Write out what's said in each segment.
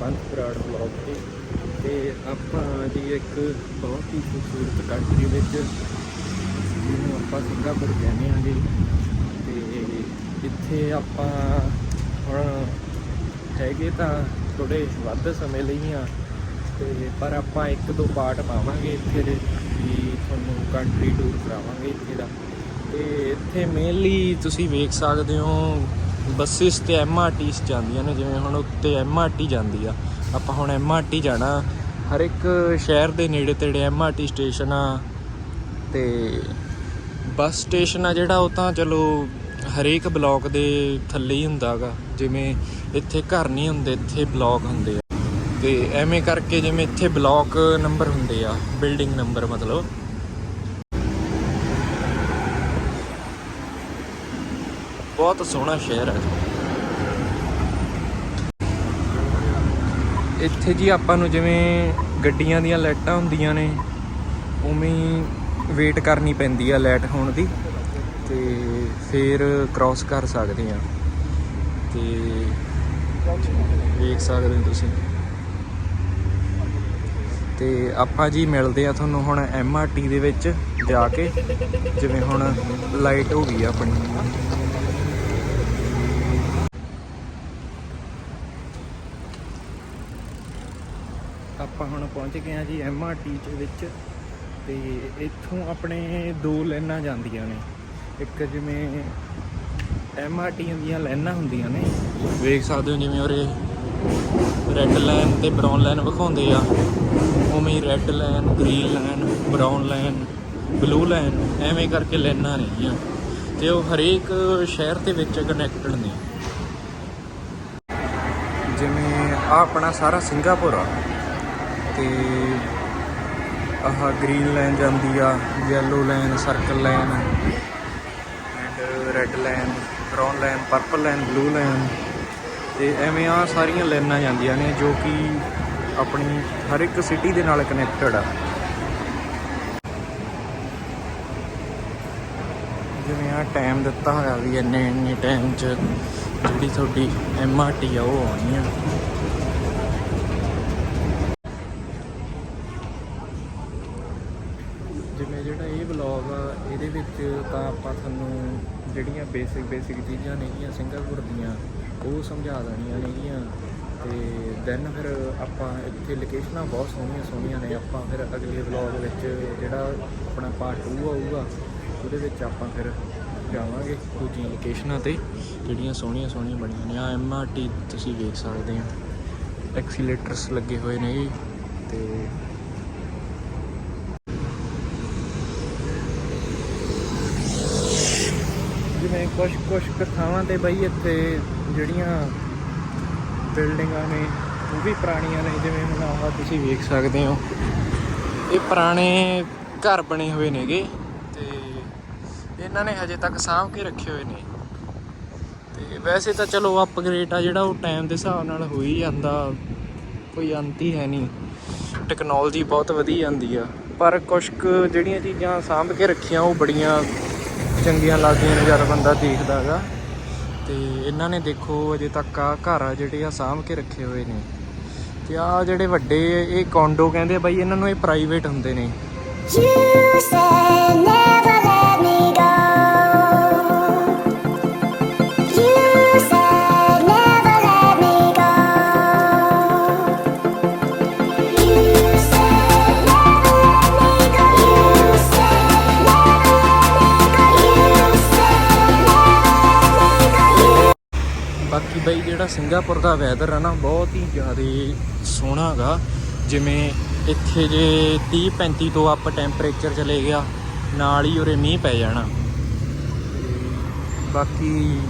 ਪੰਥ Brar blog ਤੇ। ਤੇ ਆਪਾਂ ਜੀ ਇੱਕ ਬਹੁਤ ਹੀ ਖੂਬਸੂਰਤ ਕੰਟਰੀ ਵਿੱਚ ਜਿਹਨੂੰ ਆਪਾਂ ਸਿੰਗਾਪੁਰ ਕਹਿੰਦੇ ਹਾਂ ਜੀ। ਤੇ ਇੱਥੇ ਆਪਾਂ ਹੁਣ ਹੈਗੇ ਤਾਂ ਥੋੜੇ ਵੱਧ ਸਮੇਂ ਲਈ ਆ ਤੇ ਪਰ ਆਪਾਂ ਇੱਕ ਦੋ ਪਾਰਟ ਪਾਵਾਂਗੇ ਇੱਥੇ ਦੇ ਵੀ ਤੁਹਾਨੂੰ ਕੰਟਰੀ ਟੂਰ ਕਰਾਵਾਂਗੇ ਇੱਥੇ ਦਾ। ਤੇ ਇੱਥੇ ਮੇਨਲੀ ਤੁਸੀਂ ਵੇਖ ਸਕਦੇ ਹੋ ਬੱਸਿਸ ਤੇ ਐਮਆਰਟੀਸ ਜਾਂਦੀਆਂ ਨੇ, ਜਿਵੇਂ ਹੁਣ ਉੱਤੇ ਐਮਆਰਟੀ ਜਾਂਦੀ ਆ। ਆਪਾਂ ਹੁਣ ਐਮਆਰਟੀ ਜਾਣਾ, ਹਰ ਇੱਕ ਸ਼ਹਿਰ ਦੇ ਨੇੜੇ ਤੇੜੇ ਐਮਆਰਟੀ ਸਟੇਸ਼ਨ ਆ ਤੇ ਬੱਸ ਸਟੇਸ਼ਨ ਆ ਜਿਹੜਾ, ਉਹ ਤਾਂ ਚਲੋ ਹਰੇਕ ਬਲਾਕ ਦੇ ਥੱਲੇ ਹੀ ਹੁੰਦਾਗਾ ਜਿਵੇਂ ਇੱਥੇ ਘਰ ਨਹੀਂ ਹੁੰਦੇ, ਇੱਥੇ ਬਲਾਕ ਹੁੰਦੇ ਆ। ਤੇ ਐਵੇਂ ਕਰਕੇ ਜਿਵੇਂ ਇੱਥੇ ਬਲਾਕ ਨੰਬਰ ਹੁੰਦੇ ਆ ਬਿਲਡਿੰਗ ਨੰਬਰ ਮਤਲਬ ਬਹੁਤ ਸੋਹਣਾ ਸ਼ਹਿਰ ਹੈ। ਇੱਥੇ ਜੀ ਆਪਾਂ ਨੂੰ ਜਿਵੇਂ ਗੱਡੀਆਂ ਦੀਆਂ ਲਾਈਟਾਂ ਹੁੰਦੀਆਂ ਨੇ, ਉਵੇਂ ਵੇਟ ਕਰਨੀ ਪੈਂਦੀ ਆ ਲਾਈਟ ਹੋਣ ਦੀ ਤੇ ਫਿਰ ਕ੍ਰਾਸ ਕਰ ਸਕਦੇ ਆ। ਤੇ ਵੇਖ ਸਕਦੇ ਹੋ ਤੁਸੀਂ। ਤੇ ਆਪਾਂ ਜੀ ਮਿਲਦੇ ਆ ਤੁਹਾਨੂੰ ਹੁਣ ਐਮਆਰਟੀ ਦੇ ਵਿੱਚ ਜਾ ਕੇ, ਜਿਵੇਂ ਹੁਣ ਲਾਈਟ ਹੋ ਗਈ ਆ ਆਪਣੀ। ਆਪਾਂ ਹੁਣ ਪਹੁੰਚ ਗਏ ਆ ਜੀ ਐਮਆਰਟੀ ਦੇ ਵਿੱਚ ਤੇ ਇੱਥੋਂ ਆਪਣੇ ਦੋ ਲਾਈਨਾਂ ਜਾਂਦੀਆਂ ਨੇ। ਇੱਕ ਜਿਵੇਂ ਐਮਆਰਟੀ ਦੀਆਂ ਲਾਈਨਾਂ ਹੁੰਦੀਆਂ ਨੇ। ਵੇਖ ਸਕਦੇ ਹੋ ਜਿਵੇਂ ਉਰੇ ਰੈੱਡ ਲਾਈਨ ਤੇ ਬ੍ਰਾਊਨ ਲਾਈਨ ਵਿਖਾਉਂਦੇ ਆ। ਉਵੇਂ ਹੀ red line green line brown line blue line ਐਵੇਂ ਕਰਕੇ ਲਾਈਨਾਂ ਨੇਗੀਆਂ ਤੇ ਉਹ ਹਰੇਕ ਸ਼ਹਿਰ ਦੇ ਵਿੱਚ ਕਨੈਕਟਡ ਨੇ। ਜਿਵੇਂ ਆ ਆਪਣਾ ਸਾਰਾ ਸਿੰਗਾਪੁਰ ਆ। ਤੇ ਆਹ ਗ੍ਰੀਨ ਲਾਈਨ ਜਾਂਦੀ ਆ yellow line circle line and red line brown line purple line blue line ਤੇ ਐਵੇਂ ਆ ਸਾਰੀਆਂ ਲਾਈਨਾਂ ਜਾਂਦੀਆਂ ਨੇ ਜੋ ਕਿ ਆਪਣੀ ਹਰ ਇੱਕ ਸਿਟੀ ਦੇ ਨਾਲ ਕਨੈਕਟਡ ਆ। ਜਿਵੇਂ ਆ ਟਾਈਮ ਦਿੱਤਾ ਹੋਇਆ ਵੀ ਇੰਨੇ ਇੰਨੇ ਟਾਈਮ 'ਚ ਜਿਹੜੀ ਤੁਹਾਡੀ ਐਮਆਰਟੀ ਆ, ਉਹ ਆਉਣੀ ਆ। ਜਿਵੇਂ ਜਿਹੜਾ ਇਹ ਵਲੌਗ ਆ, ਇਹਦੇ ਵਿੱਚ ਤਾਂ ਆਪਾਂ ਤੁਹਾਨੂੰ ਜਿਹੜੀਆਂ ਬੇਸਿਕ ਬੇਸਿਕ ਚੀਜ਼ਾਂ ਨੇਗੀਆਂ, ਸਿੰਗਾਪੁਰ ਦੀਆਂ, ਉਹ ਸਮਝਾ ਦੇਣੀਆਂ ਨੇਗੀਆਂ। ਤੇ ਦੈਨ ਫਿਰ ਆਪਾਂ ਇੱਥੇ ਲੋਕੇਸ਼ਨਾਂ ਬਹੁਤ ਸੋਹਣੀਆਂ ਸੋਹਣੀਆਂ ਨੇ। ਆਪਾਂ ਫਿਰ ਅਗਲੇ ਵਲੌਗ ਵਿੱਚ ਜਿਹੜਾ ਆਪਣਾ ਪਾਰਟ 2 ਆਊਗਾ, ਉਹਦੇ ਵਿੱਚ ਆਪਾਂ ਫਿਰ ਜਾਵਾਂਗੇ ਦੂਜੀਆਂ ਲੋਕੇਸ਼ਨਾਂ ਤੇ, ਜਿਹੜੀਆਂ ਸੋਹਣੀਆਂ ਸੋਹਣੀਆਂ ਬਣੀਆਂ ਨੇ। ਆ ਐਮਆਰਟੀ ਤੁਸੀਂ ਵੇਖ ਸਕਦੇ ਆ ਐਕਸੀਲੇਟਰਸ ਲੱਗੇ ਹੋਏ ਨੇ ਜੀ। ਤੇ ਜਿਵੇਂ ਕੁਝ ਕੁਝ ਥਾਵਾਂ ਤੇ ਬਈ ਇੱਥੇ ਜਿਹੜੀਆਂ ਬਿਲਡਿੰਗਾਂ ਨੇ, ਉਹ ਵੀ ਪੁਰਾਣੀਆਂ ਨੇ, ਜਿਵੇਂ ਹੁਣ ਆਹ ਤੁਸੀਂ ਵੇਖ ਸਕਦੇ ਹੋ। ਇਹ ਪੁਰਾਣੇ ਘਰ ਬਣੇ ਹੋਏ ਨੇਗੇ ਤੇ ਇਹਨਾਂ ਨੇ ਹਜੇ ਤੱਕ ਸਾਂਭ ਕੇ ਰੱਖੇ ਹੋਏ ਨੇ। ਤੇ ਵੈਸੇ ਤਾਂ ਚਲੋ ਅਪਗ੍ਰੇਡ ਆ ਜਿਹੜਾ ਉਹ ਟਾਈਮ ਦੇ ਹਿਸਾਬ ਨਾਲ ਹੋ ਹੀ ਜਾਂਦਾ, ਕੋਈ ਅੰਤ ਹੀ ਹੈ ਨਹੀਂ। ਟੈਕਨੋਲੋਜੀ ਬਹੁਤ ਵਧੀ ਜਾਂਦੀ ਆ, ਪਰ ਕੁਝ ਕੁ ਜਿਹੜੀਆਂ ਚੀਜ਼ਾਂ ਸਾਂਭ ਕੇ ਰੱਖੀਆਂ, ਉਹ ਬੜੀਆਂ ਚੰਗੀਆਂ ਲੱਗਦੀਆਂ ਨੇ ਜਦ ਬੰਦਾ ਦੇਖਦਾ ਹੈਗਾ। ਤੇ ਇਹਨਾਂ ਨੇ ਦੇਖੋ ਅਜੇ ਤੱਕ ਆ ਘਰ ਆ ਜਿਹੜੇ ਆ ਸਾਂਭ ਕੇ ਰੱਖੇ ਹੋਏ ਨੇ। ਤੇ ਆ ਜਿਹੜੇ ਵੱਡੇ ਇਹ ਕੌਂਡੋ ਕਹਿੰਦੇ ਬਾਈ, ਇਹਨਾਂ ਨੂੰ ਇਹ ਪ੍ਰਾਈਵੇਟ ਹੁੰਦੇ ਨੇ। ਬਾਕੀ ਬਈ ਜਿਹੜਾ ਸਿੰਗਾਪੁਰ ਦਾ ਵੈਦਰ ਆ ਨਾ, ਬਹੁਤ ਹੀ ਜ਼ਿਆਦਾ ਸੋਹਣਾ ਹੈਗਾ। ਜਿਵੇਂ ਇੱਥੇ ਜੇ 30 35 ਤੋਂ ਅਪ ਟੈਂਪਰੇਚਰ ਚਲੇ ਗਿਆ, ਨਾਲ ਹੀ ਉਰੇ ਮੀਂਹ ਪੈ ਜਾਣਾ। ਤੇ ਬਾਕੀ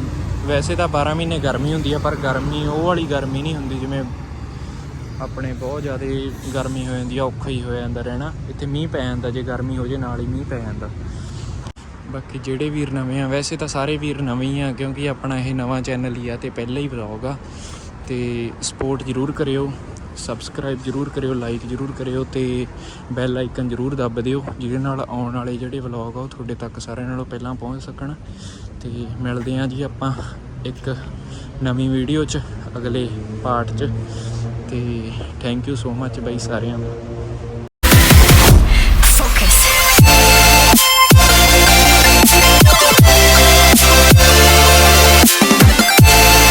ਵੈਸੇ ਤਾਂ 12 ਮਹੀਨੇ ਗਰਮੀ ਹੁੰਦੀ ਆ, ਪਰ ਗਰਮੀ, ਉਹ ਵਾਲੀ ਗਰਮੀ ਨਹੀਂ ਹੁੰਦੀ ਜਿਵੇਂ ਆਪਣੇ ਬਹੁਤ ਜ਼ਿਆਦਾ ਗਰਮੀ ਹੋ ਜਾਂਦੀ ਆ, ਔਖਾ ਹੀ ਹੋ ਜਾਂਦਾ ਰਹਿਣਾ। ਇੱਥੇ ਮੀਂਹ ਪੈ ਜਾਂਦਾ, ਜੇ ਗਰਮੀ ਹੋ ਜੇ, ਨਾਲ ਹੀ ਮੀਂਹ ਪੈ ਜਾਂਦਾ। ਬਾਕੀ ਜਿਹੜੇ ਵੀਰ ਨਵੇਂ ਆ, ਵੈਸੇ ਤਾਂ ਸਾਰੇ ਵੀਰ ਨਵੇਂ ਹੀ ਆ, ਕਿਉਂਕਿ ਆਪਣਾ ਇਹ ਨਵਾਂ ਚੈਨਲ ਹੀ ਆ ਤੇ ਪਹਿਲਾ ਹੀ ਵਲੌਗ ਆ। ਤੇ ਸਪੋਰਟ ਜਰੂਰ ਕਰਿਓ ਸਬਸਕ੍ਰਾਈਬ ਜਰੂਰ ਕਰਿਓ ਲਾਈਕ ਜਰੂਰ ਕਰਿਓ ਤੇ ਬੈਲ ਆਈਕਨ ਜਰੂਰ ਦੱਬ ਦਿਓ, ਜਿਹਦੇ ਨਾਲ ਆਉਣ ਵਾਲੇ ਜਿਹੜੇ ਵਲੌਗ ਆ ਉਹ ਤੁਹਾਡੇ ਤੱਕ ਸਾਰਿਆਂ ਨਾਲੋਂ ਪਹਿਲਾਂ ਪਹੁੰਚ ਸਕਣ। ਤੇ ਮਿਲਦੇ ਆਂ ਜੀ ਆਪਾਂ ਇੱਕ ਨਵੀਂ ਵੀਡੀਓ 'ਚ, ਅਗਲੇ ਪਾਰਟ 'ਚ। ਤੇ ਥੈਂਕ ਯੂ ਸੋ ਮੱਚ ਬਾਈ ਸਾਰਿਆਂ ਦਾ।